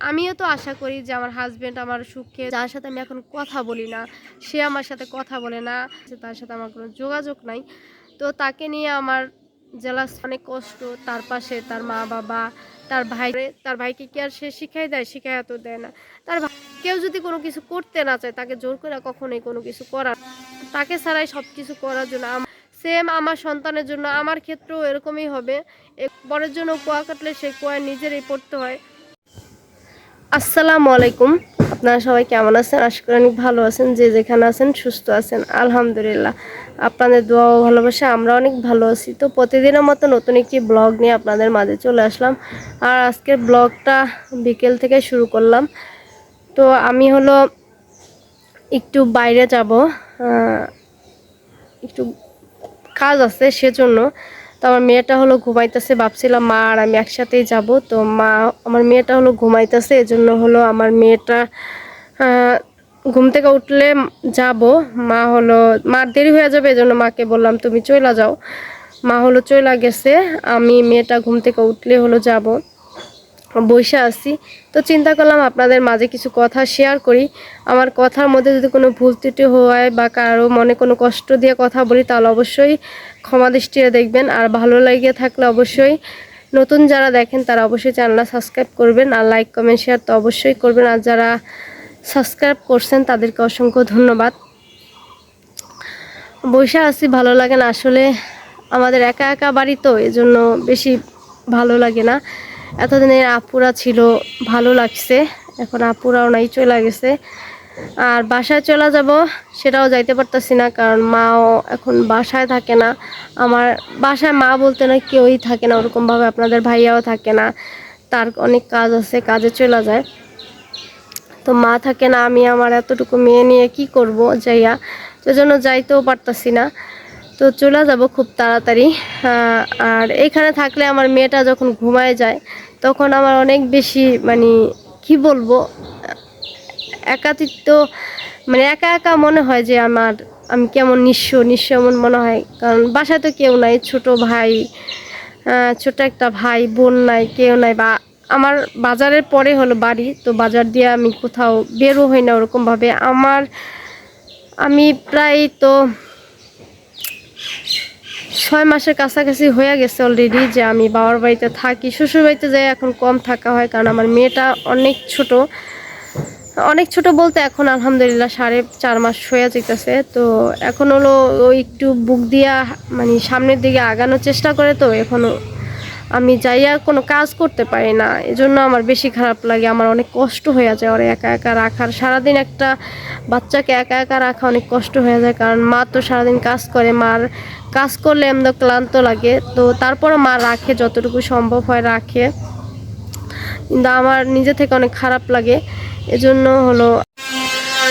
আমিও তো আশা করি যে আমার হাজবেন্ড আমার সুখে, যার সাথে আমি এখন কথা বলি না, সে আমার সাথে কথা বলে না তার সাথে আমার কোনো যোগাযোগ নাই। তো তাকে নিয়ে আমার জেলাস অনেক কষ্ট, তার পাশে তার মা বাবা, তার ভাই, তার ভাইকে কি আর সে শিখাই দেয়? শিখাই তো দেয় না। তার কেউ যদি কোনো কিছু করতে না চায়, তাকে জোর করে কখনোই কোনো কিছু করার তাকে ছাড়াই সব কিছু করার জন্য সেম আমার সন্তানের জন্য আমার ক্ষেত্রেও এরকমই হবে। এ বরের জন্য কোয়া কাটলে সেই কোয়া নিজেরই পড়তে হয়। আসসালামু আলাইকুম। আপনারা সবাই কেমন আছেন? আশা করি অনেক ভালো আছেন। যে যেখানে আছেন, সুস্থ আছেন। আলহামদুলিল্লাহ। আপনাদের দোয়া ও ভালোবাসা আমরা অনেক ভালো আছি। তো প্রতিদিনের মতো নতুন একটি ব্লগ নিয়ে আপনাদের মাঝে চলে আসলাম। আর আজকের ব্লগটা বিকেল থেকে শুরু করলাম। তো আমি হলো একটু বাইরে যাব। একটু কাজ আছে সেজন্য। তো আমার মেয়েটা হলো ঘুমাইতেছে, ভাবছিলাম মা আর আমি একসাথেই যাব। তো মা, আমার মেয়েটা হলো ঘুমাইতেছে, এজন্য হলো আমার মেয়েটা ঘুম থেকে উঠলে যাব। মা হলো মার দেরি হয়ে যাবে, এজন্য মাকে বললাম, তুমি চলে যাও। মা হলো চলে গেছে, আমি মেয়েটা ঘুম থেকে উঠলে হলো যাব। বসে আছি। তো চিন্তা করলাম আপনাদের মাঝে কিছু কথা শেয়ার করি। আমার কথার মধ্যে যদি কোনো ভুল ত্রুটি হয় বা কারও মনে কোনো কষ্ট দিয়ে কথা বলি, তাহলে অবশ্যই ক্ষমা দৃষ্টিতে দেখবেন। আর ভালো লেগে থাকলে অবশ্যই নতুন যারা দেখেন, তারা অবশ্যই চ্যানেলটা সাবস্ক্রাইব করবেন। আর লাইক কমেন্ট শেয়ার তো অবশ্যই করবেন। আর যারা সাবস্ক্রাইব করছেন, তাদেরকে অসংখ্য ধন্যবাদ। বসে আছি, ভালো লাগে না। আসলে আমাদের একা একা বাড়ি তো, এজন্য বেশি ভালো লাগে না। এতদিনের আপুরা ছিল, ভালো লাগছে। এখন আপুরাও নাই, চলে গেছে। আর বাসায় চলে যাব, সেটাও যাইতে পারতাছি না, কারণ মাও এখন বাসায় থাকে না। আমার বাসায় মা বলতে না কেউই থাকে না, ওরকমভাবে আপনাদের ভাইয়াও থাকে না। তার অনেক কাজ আছে, কাজে চলে যায়। তো মা থাকে না, আমি আমার এতটুকু মেয়ে নিয়ে কি করব, যাইয়া। তো জন্য যাইতেও পারতাছি না। তো চলে যাব খুব তাড়াতাড়ি। আর এখানে থাকলে আমার মেয়েটা যখন ঘুমায় যায় তখন আমার অনেক বেশি মানে কি বলব, একাতিত্ব মানে একা একা মনে হয় যে আমার, আমি কেমন নিঃস্ব নিঃস্ব এমন মনে হয়। কারণ বাসায় তো কেউ নাই, ছোট ভাই ছোট একটা ভাই, বোন নাই, কেউ নাই বা আমার বাজারের পরে হলো বাড়ি, তো বাজার দিয়ে আমি কোথাও বেরো হই না ওরকমভাবে। আমার, আমি প্রায় তো ছয় মাসের কাছাকাছি হয়ে গেছে অলরেডি যে আমি বাবার বাড়িতে থাকি। শ্বশুর বাড়িতে যাই এখন কম থাকা হয় কারণ আমার মেয়েটা অনেক ছোট। অনেক ছোট বলতে এখন আলহামদুলিল্লাহ সাড়ে চার মাস হয়ে যেতেছে তো এখন হলো ওই একটু বুক দিয়া মানে সামনের দিকে আগানোর চেষ্টা করে তো, এখনও আমি যাইয়া কোনো কাজ করতে পারি না। এজন্য আমার বেশি খারাপ লাগে। আমার অনেক কষ্ট হয়ে যায় ওরা একা একা রাখার। সারাদিন একটা বাচ্চাকে একা একা রাখা অনেক কষ্ট হয়ে যায়, কারণ মা তো সারাদিন কাজ করে। মার কাজ করলে এমন ক্লান্ত লাগে। তো তারপরে মা রাখে, যতটুকু সম্ভব হয় রাখে। কিন্তু আমার নিজে থেকে অনেক খারাপ লাগে। এজন্য হলো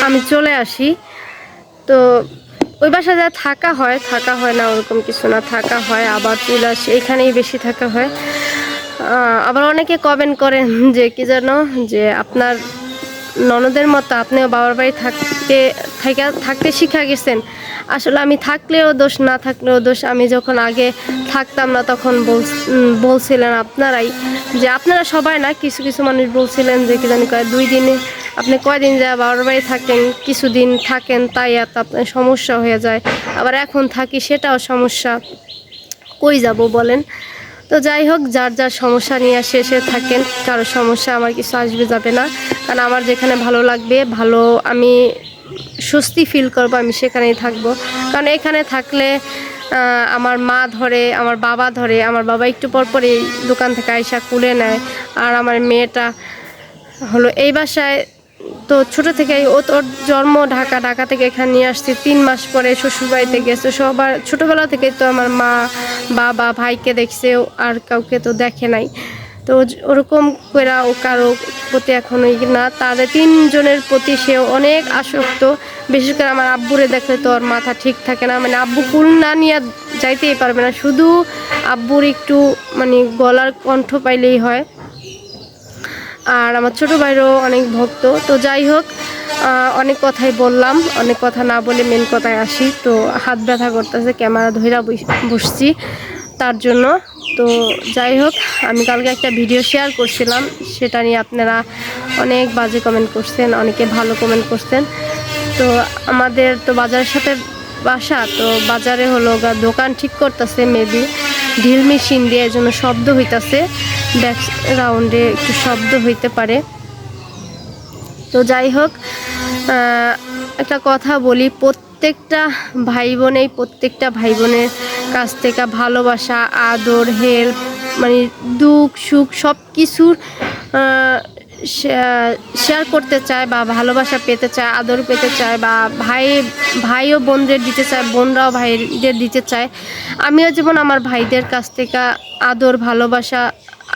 আমি চলে আসি। তো ওই বাসায় যা থাকা হয় থাকা হয় না, ওরকম কিছু না। থাকা হয়, আবার চলে আসি, এখানেই বেশি থাকা হয়। আবার অনেকে কমেন্ট করেন যে, কি যেন যে আপনার ননদের মতো আপনিও বাবার বাড়ি থাকতে থাকা থাকতে শিখা গেছেন। আসলে আমি থাকলেও দোষ, না থাকলেও দোষ। আমি যখন আগে থাকতাম না, তখন বল- বলছিলেন আপনারাই যে, আপনারা সবাই না, কিছু কিছু মানুষ বলছিলেন যে, কি জানি কয়, দুই দিনে আপনি কয়দিন যা বাবার বাড়ি থাকেন, কিছুদিন থাকেন, তাই এত আপনার সমস্যা হয়ে যায়। আবার এখন থাকি, সেটাও সমস্যা। কই যাব বলেন? তো যাই হোক, যার যার সমস্যা নিয়ে আসে এসে থাকেন, কারও সমস্যা আমার কিছু আসবে যাবে না। কারণ আমার যেখানে ভালো লাগবে, ভালো আমি স্বস্তি ফিল করব, আমি সেখানেই থাকব। কারণ এখানে থাকলে আমার মা ধরে, আমার বাবা ধরে, আমার বাবা একটু পর পর দোকান থেকে আইসা কুলে নেয়। আর আমার মেয়েটা হলো এই বাসায় তো ছোট থেকে ও তোর জন্ম ঢাকা ঢাকা থেকে এখানে নিয়ে আসছি। তিন মাস পরে শ্বশুরবাড়িতে গেছে। সবার ছোটোবেলা থেকে তো আমার মা, বাবা, ভাইকে দেখছে, আর কাউকে তো দেখে নাই। তো ওরকম করে ও কারও প্রতি এখন ওই না। তাদের তিনজনের প্রতি সে অনেক আসক্ত। বিশেষ করে আমার আব্বুরে দেখলে তো ওর মাথা ঠিক থাকে না। মানে আব্বু কুল না নিয়ে যাইতেই পারবে না। শুধু আব্বুর একটু মানে গলার কণ্ঠ পাইলেই হয়। আর আমার ছোটো ভাইরও অনেক ভক্ত। তো যাই হোক অনেক কথাই বললাম। অনেক কথা না বলে মেন কথায় আসি। তো হাত ব্যথা করতেছে, ক্যামেরা বস- বসছি তার জন্য। তো যাই হোক, আমি কালকে একটা ভিডিও শেয়ার করছিলাম। সেটা নিয়ে আপনারা অনেক বাজে কমেন্ট করছেন, অনেকে ভালো কমেন্ট করছেন। তো আমাদের তো বাজারের সাথে বাসা, তো বাজারে হলো দোকান ঠিক করতেছে মেবি ঢিল মেশিন দিয়ে যেন শব্দ হইতাছে ব্যাক রাউন্ডে একটু শব্দ হইতে পারে। তো যাই হোক একটা কথা বলি, প্রত্যেকটা ভাই বোনেই প্রত্যেকটা ভাই বোনের কাছ থেকে ভালোবাসা, আদর হেল্প মানে দুঃখ, সুখ সব কিছুর শেয়ার করতে চায় বা ভালোবাসা পেতে চায়, আদর পেতে চায় বা ভাই ভাইও বোনদের দিতে চায়, বোনরাও ভাইদের দিতে চায়। আমিও যেমন আমার ভাইদের কাছ থেকে আদর, ভালোবাসা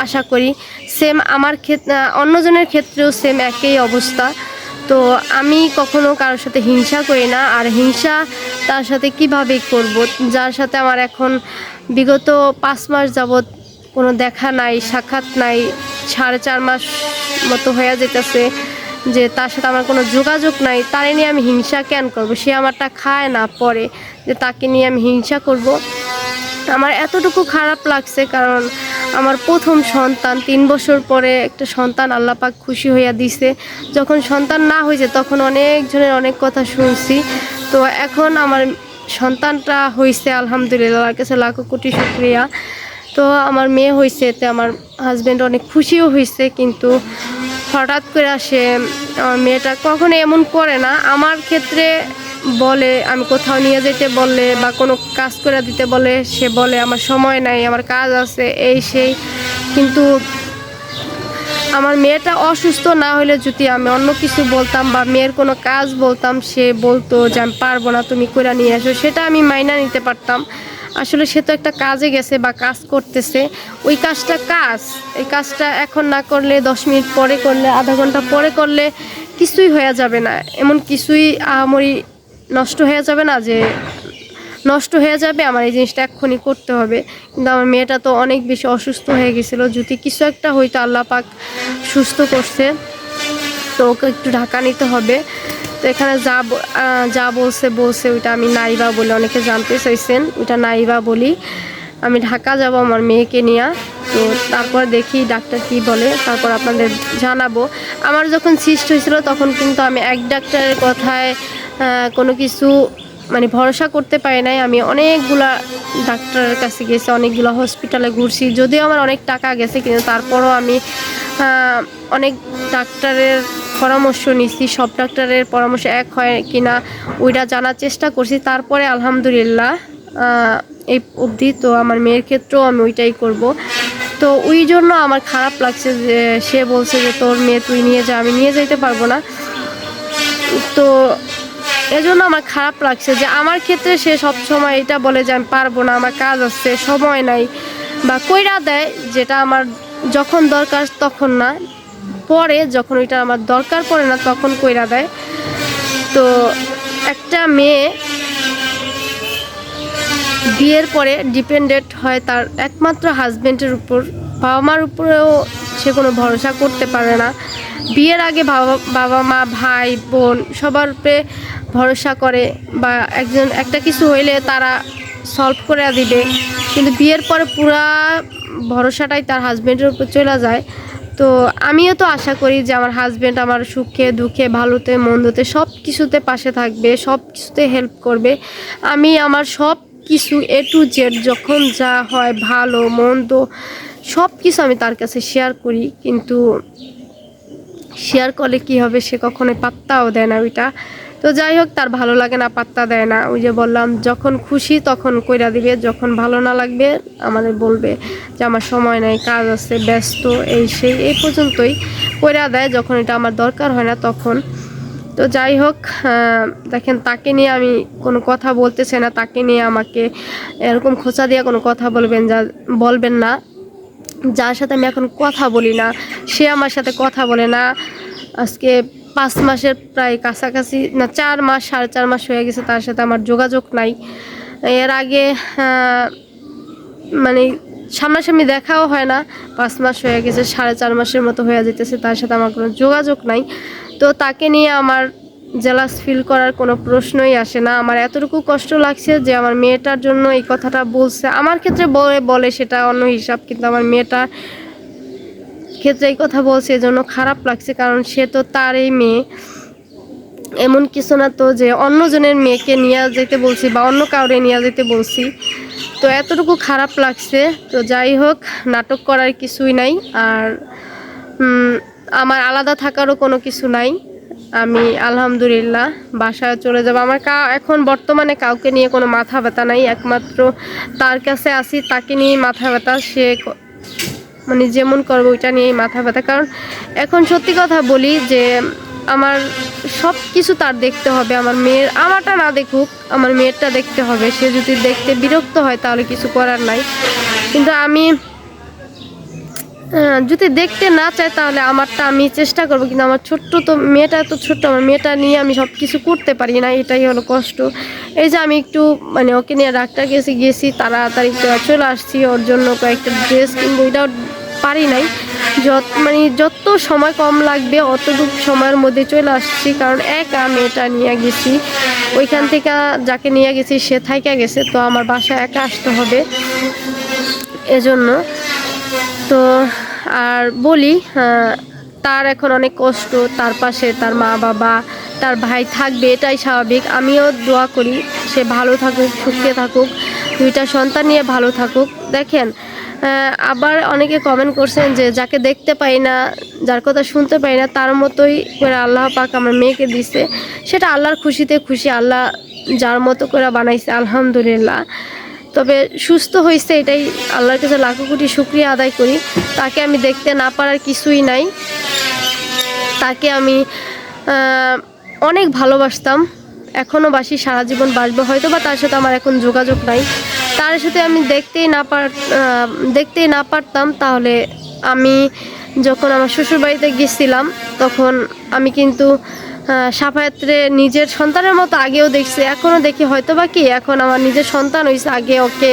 আশা করি সেম আমার ক্ষেত্রে অন্যজনের ক্ষেত্রেও সেম একই অবস্থা। তো আমি কখনো কারোর সাথে হিংসা করি না, আর হিংসা তার সাথে কীভাবে করব? যার সাথে আমার এখন বিগত পাঁচ মাস যাবৎ কোনো দেখা নাই, সাক্ষাৎ নাই সাড়ে চার মাস মতো হয়ে যেতেছে যে তার সাথে আমার কোনো যোগাযোগ নাই, তারে নিয়ে আমি হিংসা কেন করব? সে আমারটা খায় না, পরে যে তাকে নিয়ে আমি হিংসা করব। আমার এতটুকু খারাপ লাগছে কারণ আমার প্রথম সন্তান, তিন বছর পরে একটা সন্তান আল্লাপাক খুশি হইয়া দিছে। যখন সন্তান না হয়েছে তখন অনেকজনের অনেক কথা শুনছি। তো এখন আমার সন্তানটা হয়েছে আলহামদুলিল্লাহ কাছে লাখো কোটি শুক্রিয়া। তো আমার মেয়ে হয়েছে এতে আমার হাজব্যান্ড অনেক খুশিও হয়েছে কিন্তু হঠাৎ করে আসে, আমার মেয়েটা কখনো এমন করে না। আমার ক্ষেত্রে বলে, আমি কোথাও নিয়ে যেতে বললে বা কোনো কাজ করে দিতে বলে, সে বলে, আমার সময় নাই, আমার কাজ আছে, এই সেই। কিন্তু আমার মেয়েটা অসুস্থ না হলে যদি আমি অন্য কিছু বলতাম বা মেয়ের কোনো কাজ বলতাম, সে বলতো যে, আমি পারব না, তুমি করে নিয়ে আসো সেটা আমি মাইনা নিতে পারতাম। আসলে সে তো একটা কাজে গেছে বা কাজ করতেছে। ওই কাজটা কাজ। এই কাজটা এখন না করলে, দশ মিনিট পরে করলে, আধা ঘণ্টা পরে করলে কিছুই হয়ে যাবে না। এমন কিছুই আহামরি নষ্ট হয়ে যাবে না যে, নষ্ট হয়ে যাবে, আমার এই জিনিসটা এক্ষুনি করতে হবে। কিন্তু আমার মেয়েটা তো অনেক বেশি অসুস্থ হয়ে গেছিল। যদি কিছু একটা হইতো আল্লাহ পাক সুস্থ করছে। তো ওকে একটু ঢাকা নিতে হবে। তো এখানে যা যা বলছে বলছে, ওইটা আমি নাইবা বলে অনেকে জানতে চাইছেন। ওইটা নাইবা বলি। আমি ঢাকা যাব আমার মেয়েকে নিয়ে। তো তারপর দেখি ডাক্তার কি বলে, তারপর আপনাদের জানাব। আমার যখন সিস্ট হয়েছিল তখন কিন্তু আমি এক ডাক্তারের কথায় কোনো কিছু মানে ভরসা করতে পারি নাই। আমি অনেকগুলা ডাক্তারের কাছে গেছি, অনেকগুলো হসপিটালে ঘুরছি। যদিও আমার অনেক টাকা গেছে, কিন্তু তারপরও আমি অনেক ডাক্তারের পরামর্শ নিছি, সব ডাক্তারের পরামর্শ এক হয় কিনা ওইটা জানার চেষ্টা করছি। তারপরে আলহামদুলিল্লাহ এই অবধি তো আমার মেয়ের ক্ষেত্রেও আমি ওইটাই করব। তো ওই জন্য আমার খারাপ লাগছে যে সে বলছে যে তোর মেয়ে তুই নিয়ে যা, আমি নিয়ে যেতে পারব না। তো এজন্য আমার খারাপ লাগছে যে আমার ক্ষেত্রে সে সব সময় এটা বলে যে আমি পারব না, আমার কাজ আছে, সময় নাই বা কইরা দেয় যেটা আমার যখন দরকার তখন না। পরে যখন ওইটা আমার দরকার পড়ে না, তখন কইরা দেয়। তো একটা মেয়ে বিয়ের পরে ডিপেন্ডেন্ট হয় তার একমাত্র হাজবেন্ডের উপর। বাবা মার উপরেও সে কোনো ভরসা করতে পারে না। বিয়ের আগে বাবা মা ভাই, বোন সবার উপরে ভরসা করে বা একজন, একটা কিছু হইলে তারা সলভ করে দিবে। কিন্তু বিয়ের পরে পুরা ভরসাটাই তার হাজবেন্ডের উপর চলে যায়। তো আমিও তো আশা করি যে আমার হাজব্যান্ড আমার সুখে, দুঃখে, ভালোতে, মন্দতে সব কিছুতে পাশে থাকবে, সব কিছুতে হেল্প করবে। আমি আমার সব কিছু এ টু জেড যখন যা হয়, ভালো, মন্দ, সব কিছু আমি তার কাছে শেয়ার করি। কিন্তু শেয়ার করলে কি হবে সে কখনোই পাত্তাও দেয় না ওইটা। তো যাই হোক, তার ভালো লাগে না, পাত্তা দেয় না। ওই যে বললাম, যখন খুশি তখন কইরা দিবে, যখন ভালো না লাগবে আমাদের বলবে যে আমার সময় নাই, কাজ আছে, ব্যস্ত, এই সেই, এই পর্যন্তই কইরা দেয়, যখন এটা আমার দরকার হয় না তখন। তো যাই হোক দেখেন, তাকে নিয়ে আমি কোনো কথা বলতেছে না, তাকে নিয়ে আমাকে এরকম খোঁচা দিয়ে কোনো কথা বলবেন যা, বলবেন না। যার সাথে আমি এখন কথা বলি না, সে আমার সাথে কথা বলে না। আজকে পাঁচ মাসের প্রায় কাছাকাছি, না, চার মাস, সাড়ে চার মাস হয়ে গেছে তার সাথে আমার যোগাযোগ নাই। এর আগে মানে সামনাসামনি দেখাও হয় না, পাঁচ মাস হয়ে গেছে, সাড়ে চার মাসের মতো হয়ে যেতেছে, তার সাথে আমার কোনো যোগাযোগ নাই। তো তাকে নিয়ে আমার জেলাস ফিল করার কোনো প্রশ্নই আসে না। আমার এতটুকু কষ্ট লাগছে যে আমার মেয়েটার জন্য এই কথাটা বলছে। আমার ক্ষেত্রে বলে বলে সেটা অন্য হিসাব, কিন্তু আমার মেয়েটা ক্ষেত্রে এই কথা বলছে এজন্য খারাপ লাগছে, কারণ সে তো তারই মেয়ে। এমন কিছু না তো যে অন্যজনের মেয়েকে নিয়ে যেতে বলছি বা অন্য কাউরে নিয়ে যেতে বলছি। তো এতটুকু খারাপ লাগছে। তো যাই হোক, নাটক করার কিছুই নাই, আর আমার আলাদা থাকারও কোনো কিছু নাই। আমি আলহামদুলিল্লাহ বাসায় চলে যাব। আমার কা, এখন বর্তমানে কাউকে নিয়ে কোনো মাথা ব্যথা নাই। একমাত্র তার কাছে আসি তাকে নিয়ে মাথা ব্যথা। সে মানে যেমন করব, ওইটা নিয়েই মাথা ব্যথা। কারণ এখন সত্যি কথা বলি যে আমার সব কিছু তার দেখতে হবে, আমার মেয়ের আমারটা না দেখুক, আমার মেয়েরটা দেখতে হবে। সে যদি দেখতে বিরক্ত হয় তাহলে কিছু করার নাই। কিন্তু আমি যদি দেখতে না চাই তাহলে আমারটা আমি চেষ্টা করব, কিন্তু আমার ছোট্ট তো মেয়েটা তো ছোট্ট আমার মেয়েটা নিয়ে আমি সব কিছু করতে পারি না, এটাই হলো কষ্ট। এই যে আমি একটু মানে ওকে নিয়ে ডাক্তার গেছি গেছি, তাড়াতাড়ি চলে আসছি, ওর জন্য কয়েকটা ড্রেস কিনবো এটাও পারি নাই। যত মানে যত সময় কম লাগবে, অতটুকু সময়ের মধ্যে চলে আসছি, কারণ একা মেয়েটা নিয়ে গেছি। ওইখান থেকে যাকে নিয়ে গেছি, সে থাইকা গেছে, তো আমার বাসায় একা আসতে হবে এজন্য। তো, আর বলি তার এখন অনেক কষ্ট, তার পাশে তার মা বাবা, তার ভাই থাকবে, এটাই স্বাভাবিক। আমিও দোয়া করি, সে ভালো থাকুক, সুখে থাকুক, দুইটা সন্তান নিয়ে ভালো থাকুক। দেখেন আবার অনেকে কমেন্ট করছেন যে যাকে দেখতে পাই না, যার কথা শুনতে পাই না, তার মতোই করে আল্লাহ পাক আমার মেয়েকে দিছে। সেটা আল্লাহর খুশিতে খুশি আল্লাহ যার মতো করে বানাইছে, আলহামদুলিল্লাহ। তবে সুস্থ হয়েছে এটাই আল্লাহর কাছে লাখো কোটি শুক্রিয়া আদায় করি। তাকে আমি দেখতে না পারার কিছুই নাই। তাকে আমি অনেক ভালোবাসতাম। এখনও বাসি সারা জীবন বাসবো। হয়তো বা তার সাথে আমার এখন যোগাযোগ নাই। তার সাথে আমি দেখতেই না পার দেখতেই না পারতাম, তাহলে আমি যখন আমার শ্বশুরবাড়িতে গেছিলাম, তখন আমি কিন্তু সাফায়াত্রে নিজের সন্তানের মতো আগেও দেখছি। এখনও দেখি হয়তো বা কি, এখন আমার নিজের সন্তান হয়েছে আগে ওকে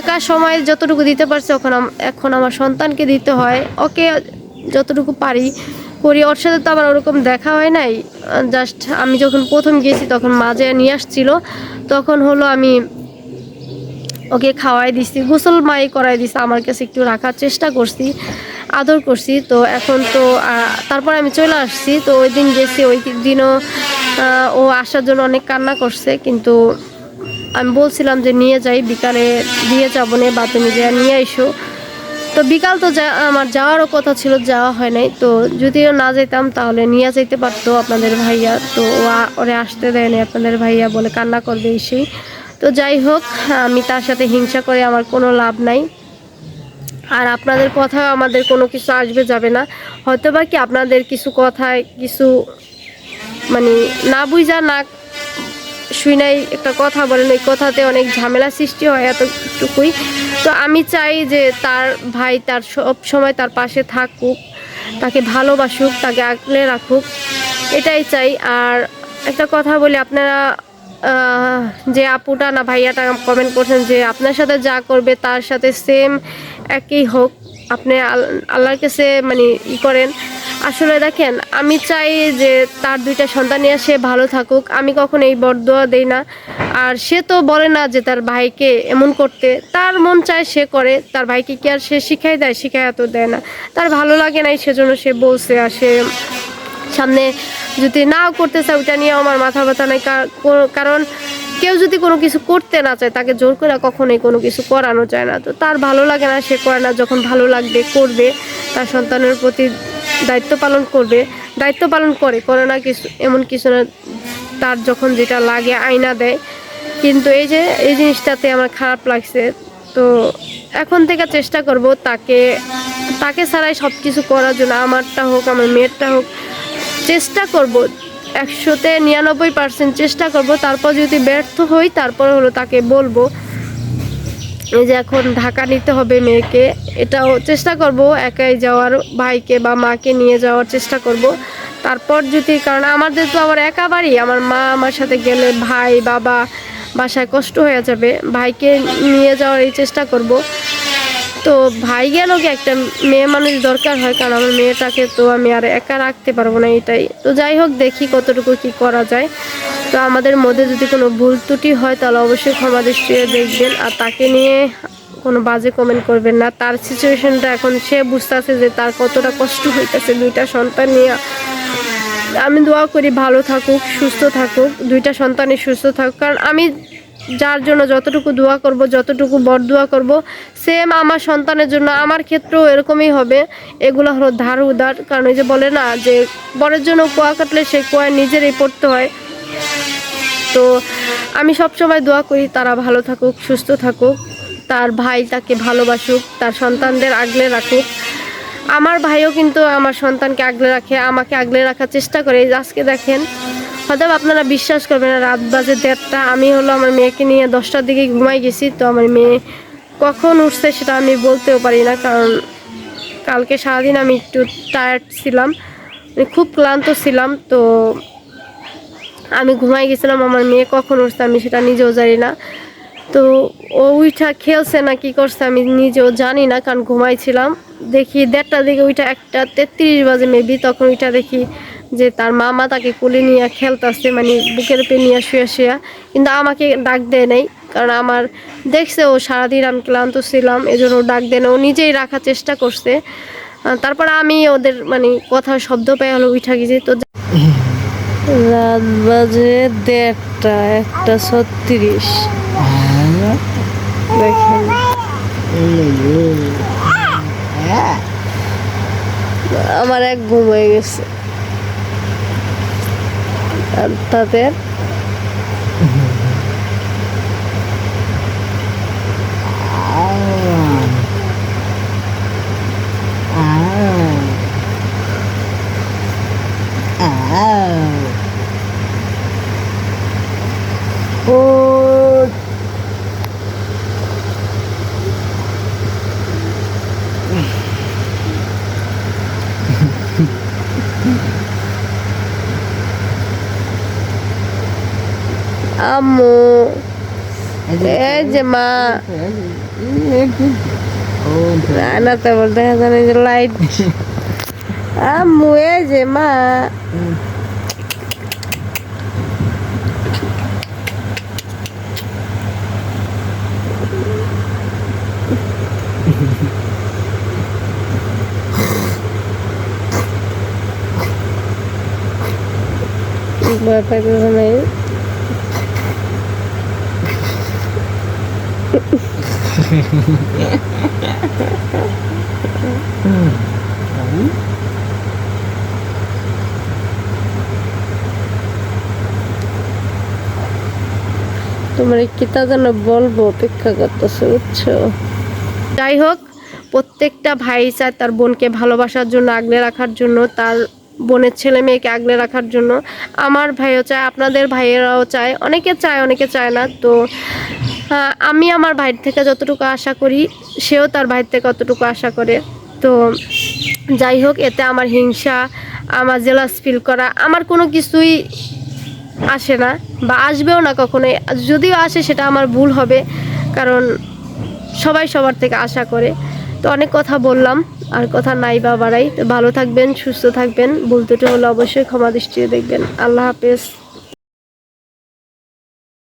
একা সময় যতটুকু দিতে পারছে, এখন এখন আমার সন্তানকে দিতে হয়। ওকে যতটুকু পারি করি। ওর সাথে তো আবার ওরকম দেখা হয় নাই। জাস্ট আমি যখন প্রথম গেছি, তখন মাঝে নিয়ে আসছিল, তখন হলো আমি ওকে খাওয়াই দিছি, গোসল মাই করাই দিছি, আমার কাছে একটু রাখার চেষ্টা করছি, আদর করছি। তো এখন তো তারপর আমি চলে আসছি, তো ওই দিন গেছি, ওই দিনও ও আসার জন্য অনেক কান্না করছে, কিন্তু আমি বলছিলাম যে নিয়ে যাই, বিকালে দিয়ে যাব না, বা তুমি যা নিয়ে এসো তো বিকাল তো যা, আমার যাওয়ারও কথা ছিল, যাওয়া হয় নাই, তো যদিও না যেতাম তাহলে নিয়ে যেতে পারতো আপনাদের ভাইয়া, তো ওরে আসতে দেয়নি আপনাদের ভাইয়া বলে কান্না করবে এসেই তো যাই হোক, আমি তার সাথে হিংসা করে আমার কোনো লাভ নাই। আর আপনাদের কথা আমাদের কোনো কিছু আসবে যাবে না। হয়তো বা কি আপনাদের কিছু কথায় কিছু মানে না বুঝা, না শুই নাই একটা কথা বলেন, ওই কথাতে অনেক ঝামেলা সৃষ্টি হয় এতটুকুই। তো আমি চাই যে তার ভাই তার সব সময় তার পাশে থাকুক, তাকে ভালোবাসুক, তাকে আগলে রাখুক, এটাই চাই। আর একটা কথা বলি, আপনারা যে আপুটা না ভাইয়াটা কমেন্ট করছেন যে আপনার সাথে যা করবে তার সাথে সেম একই হোক। আপনি আল- আল্লাহর কাছে মানে ই করেন। আসলে দেখেন, আমি চাই যে তার দুইটা সন্তান নিয়ে সে ভালো থাকুক। আমি কখনো এই বরদোয়া দেই না। আর সে তো বলে না যে তার ভাইকে এমন করতে। তার মন চায় সে করে, তার ভাইকে কি আর সে শিখাই দেয়? শিখাই এত দেয় না। তার ভালো লাগে নাই সেজন্য সে বলছে আর সে সামনে যদি নাও করতে চায়, ওইটা নিয়ে আমার মাথা ব্যথা নাই। কার- কারণ কেউ যদি কোনো কিছু করতে না চায়, তাকে জোর করে কখনোই কোনো কিছু করানো যায় না। তো তার ভালো লাগে না, সে করে না। যখন ভালো লাগবে, করবে, তার সন্তানের প্রতি দায়িত্ব পালন করবে। দায়িত্ব পালন করে করে না কিছু, এমন কিছু না। তার যখন যেটা লাগে, আয়না দেয়। কিন্তু এই যে, এই জিনিসটাতে আমার খারাপ লাগছে। তো এখন থেকে চেষ্টা করব তাকে তাকে ছাড়াই সব কিছু করার জন্য। আমারটা হোক, আমার মেয়েরটা হোক চেষ্টা করব, একশোতে নিরানব্বই পার্সেন্ট চেষ্টা করব, তারপর যদি ব্যর্থ হই, তারপর হলো তাকে বলব। এই যে এখন ঢাকা নিতে হবে মেয়েকে, এটাও চেষ্টা করব, একাই যাওয়ার, ভাইকে বা মাকে নিয়ে যাওয়ার চেষ্টা করব। তারপর যদি, কারণ আমাদের তো আবার একা বাড়ি, আমার মা আমার সাথে গেলে ভাই, বাবা বাসায় কষ্ট হয়ে যাবে, ভাইকে নিয়ে যাওয়ার এই চেষ্টা করব। তো ভাই গেল কি একটা মেয়ে মানুষ দরকার হয়, কারণ আমার মেয়েটাকে তো আমি আর একা রাখতে পারব না এটাই। তো যাই হোক, দেখি কতটুকু কি করা যায়। তো আমাদের মধ্যে যদি কোনো ভুল ত্রুটি হয়, তাহলে অবশ্যই ক্ষমা দৃষ্টিতে দেখবেন। আর তাকে নিয়ে কোনো বাজে কমেন্ট করবেন না। তার সিচুয়েশনটা এখন সে বুঝতেছে যে তার কতটা কষ্ট হইতেছে দুইটা সন্তান নিয়ে। আমি দোয়া করি ভালো থাকুক, সুস্থ থাকুক, দুইটা সন্তানই সুস্থ থাকুক। কারণ আমি যার জন্য যতটুকু দোয়া করব, যতটুকু বর দোয়া করব সেম আমার সন্তানের জন্য, আমার ক্ষেত্রেও এরকমই হবে। এগুলো হলো ধার উদার কারণ ওই যে বলে না যে, বরের জন্য কোয়া কাটলে সেই কোয়া নিজেরই পড়তে হয়। তো আমি সবসময় দোয়া করি, তারা ভালো থাকুক, সুস্থ থাকুক, তার ভাই তাকে ভালোবাসুক, তার সন্তানদের আগলে রাখুক। আমার ভাইও কিন্তু আমার সন্তানকে আগলে রাখে, আমাকে আগলে রাখার চেষ্টা করে। আজকে দেখেন হয়তো আপনারা বিশ্বাস করবেন, রাত বাজে দেড়টা, আমি হলো আমার মেয়েকে নিয়ে দশটার দিকে ঘুমাই গেছি, তো আমার মেয়ে কখন উঠছে সেটা আমি বলতেও পারি না, কারণ কালকে সারাদিন আমি একটু টায়ার্ড ছিলাম মানে খুব ক্লান্ত ছিলাম, তো আমি ঘুমাই গেছিলাম, আমার মেয়ে কখন উঠছে আমি সেটা নিজেও জানি না, তো ও উইঠা খেলছে না, কি করছে আমি নিজেও জানি না, কারণ ঘুমাইছিলাম, দেখি দেড়টার দিকে ওইটা একটা তেত্রিশ বাজে মেবি তখন ওইটা দেখি যে তার মামা তাকে কোলে নিয়ে খেলতেছে মানে বুকের পে নিয়ে শুয়ে শুয়ে। কিন্তু আমাকে ডাক দেয় নাই, কারণ আমার দেখছে ও সারাদিন আমি ক্লান্ত ছিলাম, এজন্য ডাক দেয় না। ও নিজেই রাখার চেষ্টা করছে। তারপর আমি ওদের মানে কথার শব্দ পেয়ে হলো উঠা গেছি। তো রাত বাজে দেড়টা, একটা ছত্রিশ। দেখেন। আমার এক ঘুম হয়ে গেছে। আর তাদের ও আম্মু এই যে মা বলতে দেখা যে লাইট আম্মু এই যে মা ভয় পাইতেছে নাই তোমার কিতা যেন বলব? অপেক্ষা করতেছে, বুঝছ? যাই হোক, প্রত্যেকটা ভাই চায় তার বোনকে ভালোবাসার জন্য, আগলে রাখার জন্য, তার বোনের ছেলে মেয়েকে আগলে রাখার জন্য। আমার ভাইও চায়, আপনাদের ভাইয়েরাও চায়, অনেকে চায় অনেকে চায় না। তো আমি আমার ভাইয়ের থেকে যতটুকু আশা করি, সেও তার ভাইয়ের থেকে অতটুকু আশা করে। তো যাই হোক, এতে আমার হিংসা, আমার জেলাস ফিল করা, আমার কোনো কিছুই আসে না বা আসবেও না কখনোই। যদিও আসে, সেটা আমার ভুল হবে, কারণ সবাই সবার থেকে আশা করে। তো অনেক কথা বললাম, আর কথা নাই বা বাড়াই তো ভালো থাকবেন, সুস্থ থাকবেন। ভুল ত্রুটি হলে অবশ্যই ক্ষমা দৃষ্টিতে দেখবেন। আল্লাহ হাফেজ।